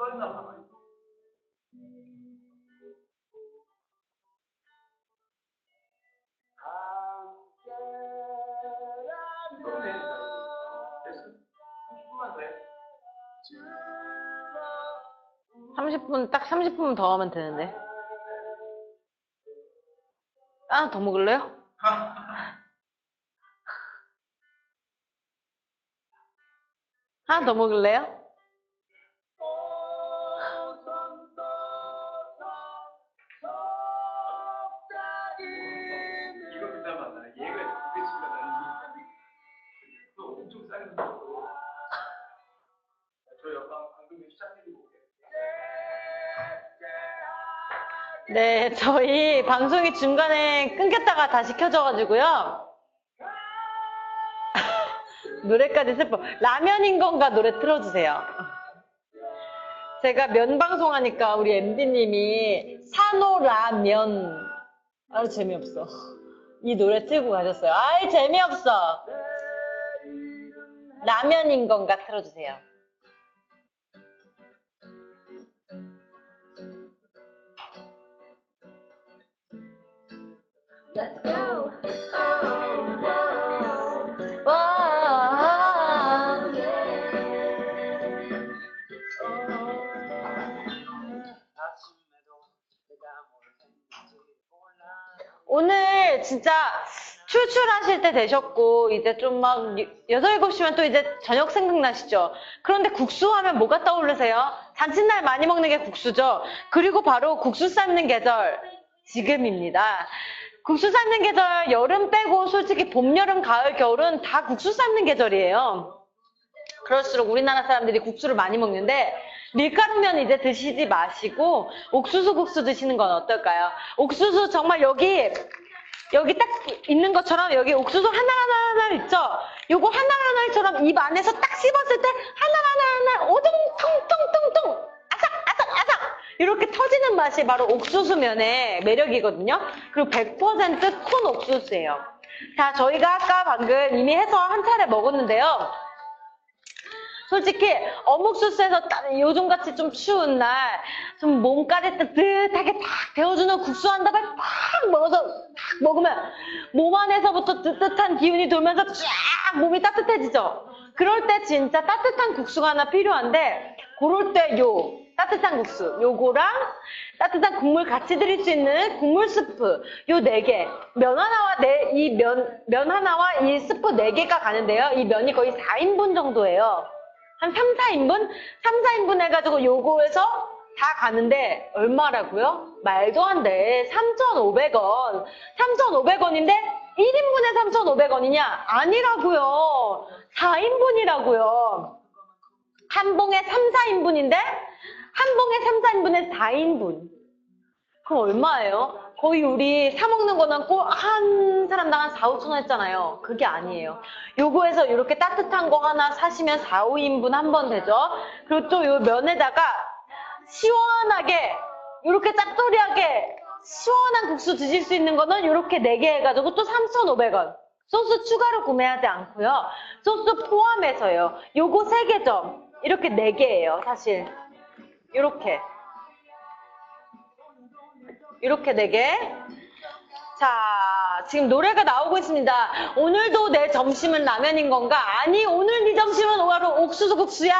10분만 더 해. 30분, 딱 30분 더 하면 되는데. 하나 더 먹을래요? 하나 더 먹을래요? 네, 저희 방송이 중간에 끊겼다가 다시 켜져가지고요. 노래까지 슬퍼. 라면인 건가 노래 틀어주세요. 제가 면 방송하니까 우리 MD님이 산호라면. 아주 재미없어. 이 노래 틀고 가셨어요. 아이, 재미없어. 라면인 건가 틀어주세요. 오늘 진짜 출출하실 때 되셨고 이제 좀 막 여섯 일곱 시면 또 이제 저녁 생각나시죠? 그런데 국수 하면 뭐가 떠오르세요? 잔칫날 많이 먹는 게 국수죠. 그리고 바로 국수 삶는 계절 지금입니다. 국수 삶는 계절 여름 빼고 솔직히 봄, 여름, 가을, 겨울은 다 국수 삶는 계절이에요. 그럴수록 우리나라 사람들이 국수를 많이 먹는데 밀가루면 이제 드시지 마시고 옥수수 국수 드시는 건 어떨까요? 옥수수 정말 여기 여기 딱 있는 것처럼 여기 옥수수 하나하나 있죠? 요거 하나하나처럼 입 안에서 딱 씹었을 때 하나하나 오동 통통통통 아삭 아삭 아삭 이렇게 터지는 맛이 바로 옥수수면의 매력이거든요. 그리고 100%콘 옥수수예요. 자, 저희가 아까 방금 이미 해서 한 차례 먹었는데요. 솔직히 어묵소스에서 딱 요즘같이 좀 추운 날 좀 몸까지 뜨뜻하게 딱 데워주는 국수 한 다발 팍 먹어서 딱 먹으면 몸 안에서부터 뜨뜻한 기운이 돌면서 쫙 몸이 따뜻해지죠. 그럴 때 진짜 따뜻한 국수가 하나 필요한데 그럴 때 요 따뜻한 국수 요거랑 따뜻한 국물 같이 드릴 수 있는 국물 스프 요 네 개 면 하나와 네, 이 면, 면 하나와 이 스프 네 개가 가는데요. 이 면이 거의 4인분 정도예요. 한 3, 4인분? 3, 4인분 해가지고 요거에서 다 가는데 얼마라고요? 말도 안 돼. 3,500원. 3,500원인데 1인분에 3,500원이냐? 아니라고요. 4인분이라고요. 한 봉에 3, 4인분인데 한 봉에 3, 4인분에 4인분. 그럼 얼마예요? 거의 우리 사 먹는 거는 꼭한 사람당 한 4, 5천 원 했잖아요. 그게 아니에요. 요거에서 이렇게 따뜻한 거 하나 사시면 4, 5인분 한 번 되죠. 그리고 또 요 면에다가 시원하게 이렇게 짭조리하게 시원한 국수 드실 수 있는 거는 이렇게 4개 해가지고 또 3,500원. 소스 추가로 구매하지 않고요. 소스 포함해서요. 요거 3개죠. 이렇게 4개예요, 사실. 이렇게. 이렇게 4개. 자, 지금 노래가 나오고 있습니다. 오늘도 내 점심은 라면인 건가? 아니, 오늘 네 점심은 바로 옥수수 국수야.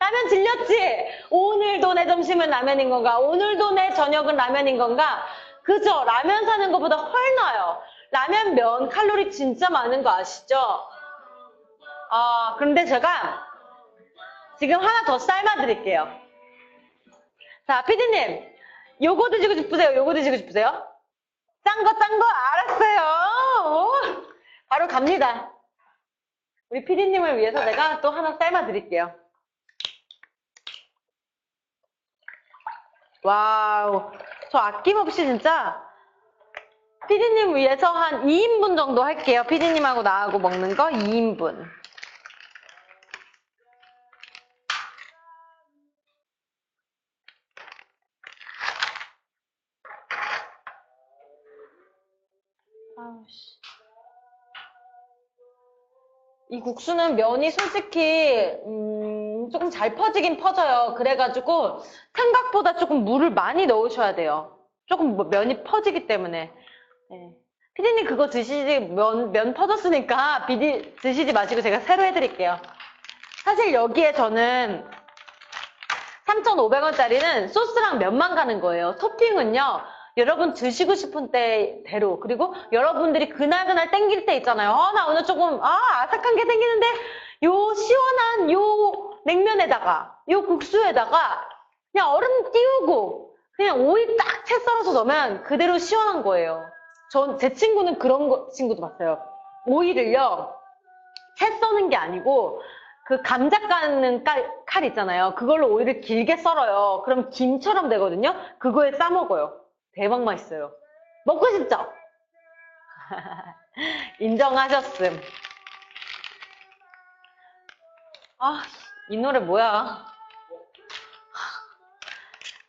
라면 질렸지? 오늘도 내 점심은 라면인 건가? 오늘도 내 저녁은 라면인 건가? 그죠? 라면 사는 것보다 훨 나아요. 라면 면 칼로리 진짜 많은 거 아시죠? 아, 그런데 제가 지금 하나 더 삶아 드릴게요. 자, 피디님, 요거 드시고 싶으세요? 요거 드시고 싶으세요? 짠 거, 짠 거, 알았어요. 오, 바로 갑니다. 우리 피디님을 위해서 제가 또 하나 삶아 드릴게요. 와우. 저 아낌없이 진짜 피디님 위해서 한 2인분 정도 할게요. 피디님하고 나하고 먹는 거 2인분. 이 국수는 면이 솔직히 음, 조금 잘 퍼지긴 퍼져요. 그래가지고 생각보다 조금 물을 많이 넣으셔야 돼요. 조금 뭐 면이 퍼지기 때문에. 네. 피디님 그거 드시지 면, 면 퍼졌으니까 비디 드시지 마시고 제가 새로 해드릴게요. 사실 여기에 저는 3,500원짜리는 소스랑 면만 가는 거예요. 토핑은요. 여러분 드시고 싶은 때대로 그리고 여러분들이 그날그날 땡길 때 있잖아요. 어, 나 오늘 조금 아 아삭한 게 땡기는데 요 시원한 요 냉면에다가 요 국수에다가 그냥 얼음 띄우고 그냥 오이 딱 채 썰어서 넣으면 그대로 시원한 거예요. 전 제 친구는 그런 거, 친구도 봤어요. 오이를요 채 써는 게 아니고 그 감자 까는 칼, 칼 있잖아요. 그걸로 오이를 길게 썰어요. 그럼 김처럼 되거든요. 그거에 싸 먹어요. 대박 맛있어요. 먹고 싶죠? 인정하셨음. 아, 이 노래 뭐야?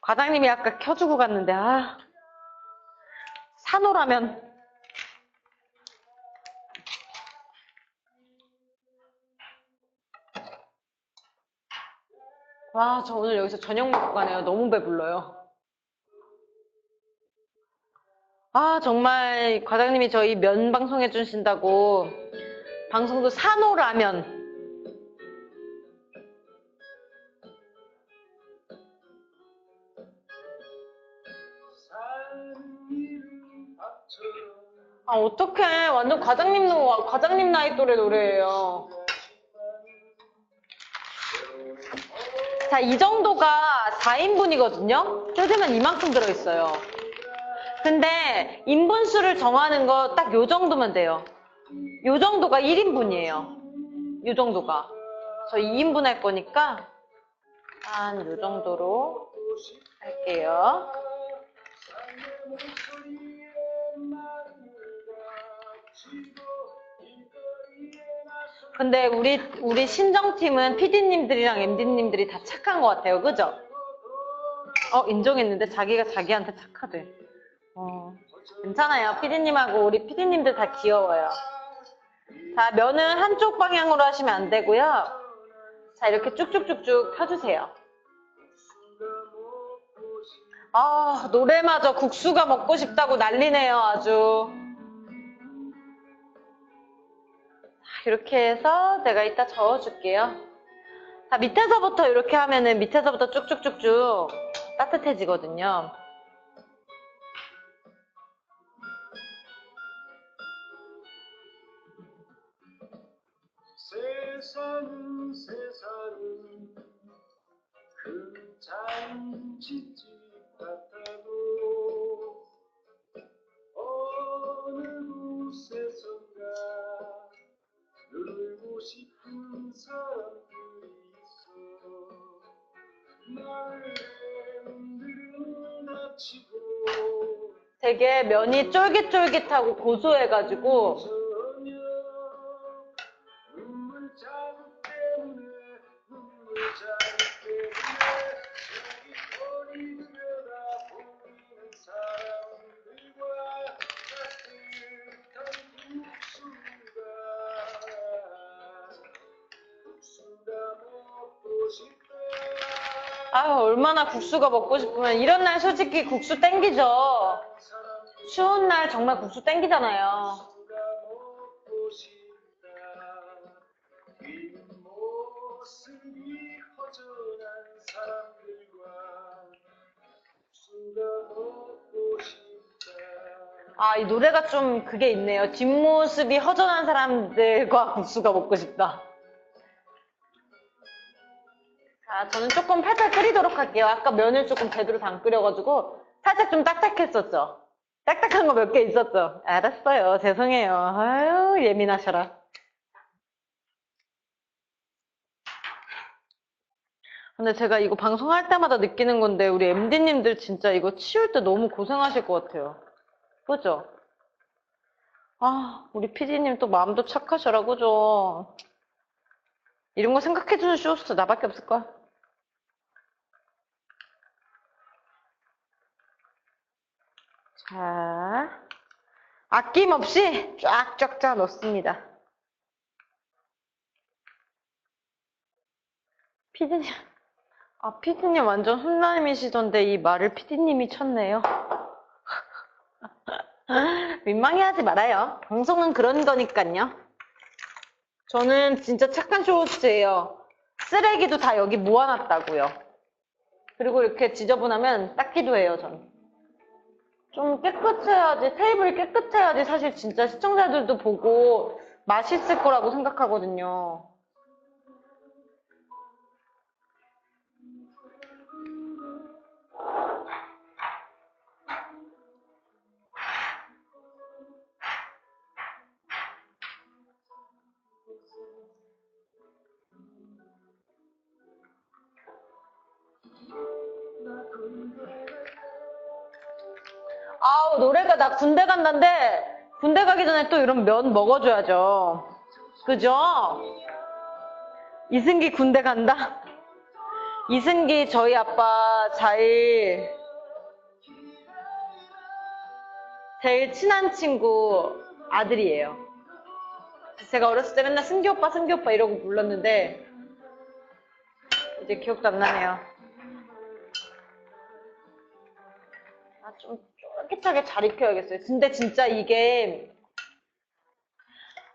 과장님이 아까 켜주고 갔는데, 아. 산호라면. 와, 저 오늘 여기서 저녁 먹고 가네요. 너무 배불러요. 아, 정말 과장님이 저희 면 방송 해 주신다고 방송도 산호라면 아, 어떡해. 완전 과장님, 노- 과장님 나이 또래 노래예요. 자, 이 정도가 4인분이거든요? 쪼개면 이만큼 들어있어요. 근데 인분수를 정하는 거 딱 요 정도면 돼요. 요 정도가 1인분이에요. 요 정도가. 저 2인분 할 거니까 한 요 정도로 할게요. 근데 우리 우리 신정팀은 PD님들이랑 MD님들이 다 착한 것 같아요. 그죠? 어 인정했는데 자기가 자기한테 착하대. 어 괜찮아요. PD님하고 우리 PD님들 다 귀여워요. 자 면은 한쪽 방향으로 하시면 안 되고요. 자 이렇게 쭉쭉쭉쭉 펴주세요. 아 노래마저 국수가 먹고 싶다고 난리네요 아주. 이렇게 해서 내가 이따 저어줄게요. 자, 밑에서부터 이렇게 하면은 밑에서부터 쭉쭉쭉쭉 따뜻해지거든요. 세상은 세상은 그 잔치집 같아도 어느 곳에선가 놀고 싶은 사람들이 있어. 나를 흔들어치고 되게 면이 쫄깃쫄깃하고 고소해가지고 아 얼마나 국수가 먹고 싶으면 이런 날 솔직히 국수 땡기죠. 추운 날 정말 국수 땡기잖아요. 아 이 노래가 좀 그게 있네요. 뒷모습이 허전한 사람들과 국수가 먹고 싶다. 자, 저는 조금 팔팔 끓이도록 할게요. 아까 면을 조금 제대로 다안 끓여가지고 살짝 좀 딱딱했었죠. 딱딱한 거 몇 개 있었죠. 알았어요. 죄송해요. 아유 예민하셔라. 근데 제가 이거 방송할 때마다 느끼는 건데 우리 MD님들 진짜 이거 치울 때 너무 고생하실 것 같아요. 그죠? 아, 우리 PD님 또 마음도 착하셔라, 그죠? 이런 거 생각해주는 쇼호스트 나밖에 없을걸? 자, 아낌없이 쫙쫙 짜 넣습니다. 피디님, 아, 피디님 완전 훈남이시던데 이 말을 피디님이 쳤네요. 민망해 하지 말아요. 방송은 그런 거니까요. 저는 진짜 착한 쇼호스트예요. 쓰레기도 다 여기 모아놨다고요. 그리고 이렇게 지저분하면 닦기도 해요, 전. 좀 깨끗해야지, 테이블이 깨끗해야지 사실 진짜 시청자들도 보고 맛있을 거라고 생각하거든요. 아우, 노래가 나 군대 간다는데, 군대 가기 전에 또 이런 면 먹어줘야죠. 그죠? 이승기 군대 간다? 이승기 저희 아빠 제일, 제일 친한 친구 아들이에요. 제가 어렸을 때 맨날 승기 오빠, 승기 오빠 이러고 불렀는데, 이제 기억도 안 나네요. 아, 좀 쫄깃하게 잘 익혀야겠어요. 근데 진짜 이게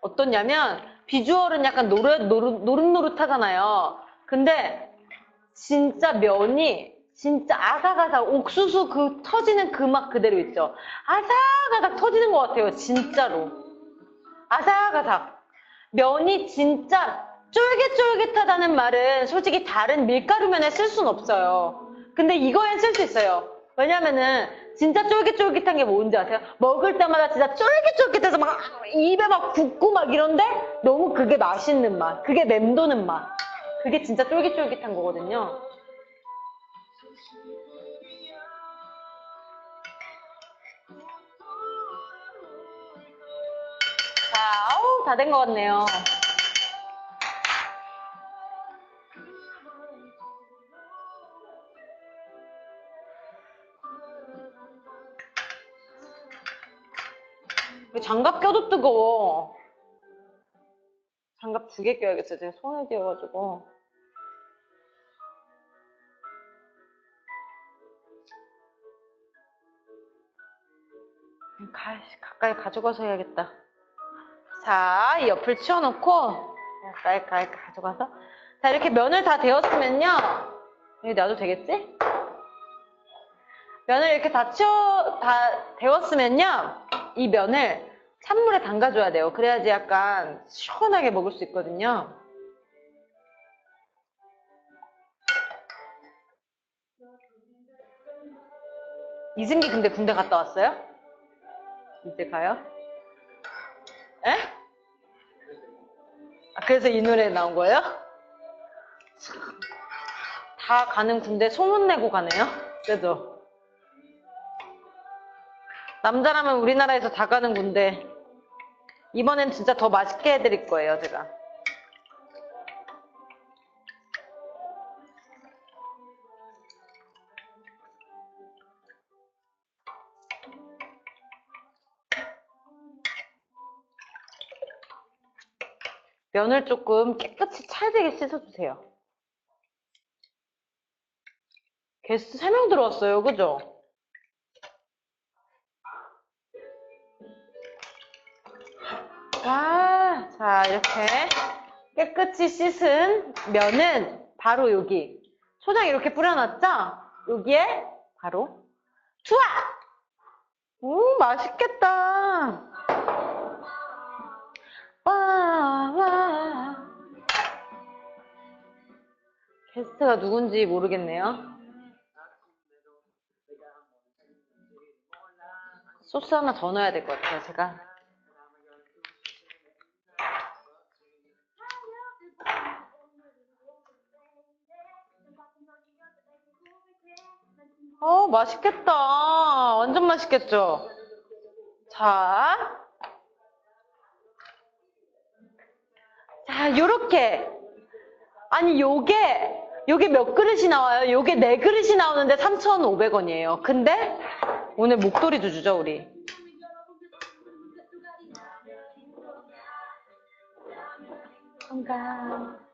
어떠냐면 비주얼은 약간 노릇, 노릇, 노릇노릇하잖아요. 근데 진짜 면이 진짜 아삭아삭 옥수수 그 터지는 그 맛 그대로 있죠. 아삭아삭 터지는 것 같아요. 진짜로. 아삭아삭. 면이 진짜 쫄깃쫄깃하다는 말은 솔직히 다른 밀가루 면에 쓸 순 없어요. 근데 이거엔 쓸 수 있어요. 왜냐면은 진짜 쫄깃쫄깃한 게 뭔지 아세요? 먹을 때마다 진짜 쫄깃쫄깃해서 막 입에 막 굳고 막 이런데 너무 그게 맛있는 맛. 그게 맴도는 맛. 그게 진짜 쫄깃쫄깃한 거거든요. 자, 아우, 다 된 것 같네요. 장갑 껴도 뜨거워. 장갑 두 개 껴야겠어요. 제가 손에 띄어가지고. 가, 가까이 가져가서 해야겠다. 자, 이 옆을 치워놓고, 가까이, 가까이 가져가서. 자, 이렇게 면을 다 데웠으면요. 여기 놔도 되겠지? 면을 이렇게 다 치워, 다 데웠으면요. 이 면을 찬물에 담가줘야 돼요. 그래야지 약간 시원하게 먹을 수 있거든요. 이승기 근데 군대 갔다 왔어요? 이제 가요? 에? 아, 그래서 이 노래 나온 거예요? 참, 다 가는 군대 소문내고 가네요? 그죠? 남자라면 우리나라에서 다 가는 군대. 이번엔 진짜 더 맛있게 해드릴 거예요, 제가. 면을 조금 깨끗이 찰지게 씻어주세요. 게스트 3명 들어왔어요, 그죠? 자, 자, 이렇게 깨끗이 씻은 면은 바로 여기. 초장 이렇게 뿌려놨죠? 여기에 바로 투하! 오, 맛있겠다. 와, 와. 게스트가 누군지 모르겠네요. 소스 하나 더 넣어야 될 것 같아요, 제가. 어, 맛있겠다. 완전 맛있겠죠? 자. 자, 요렇게. 아니, 요게, 요게 몇 그릇이 나와요? 요게 네 그릇이 나오는데 3,500원이에요. 근데 오늘 목도리도 주죠, 우리. 건강.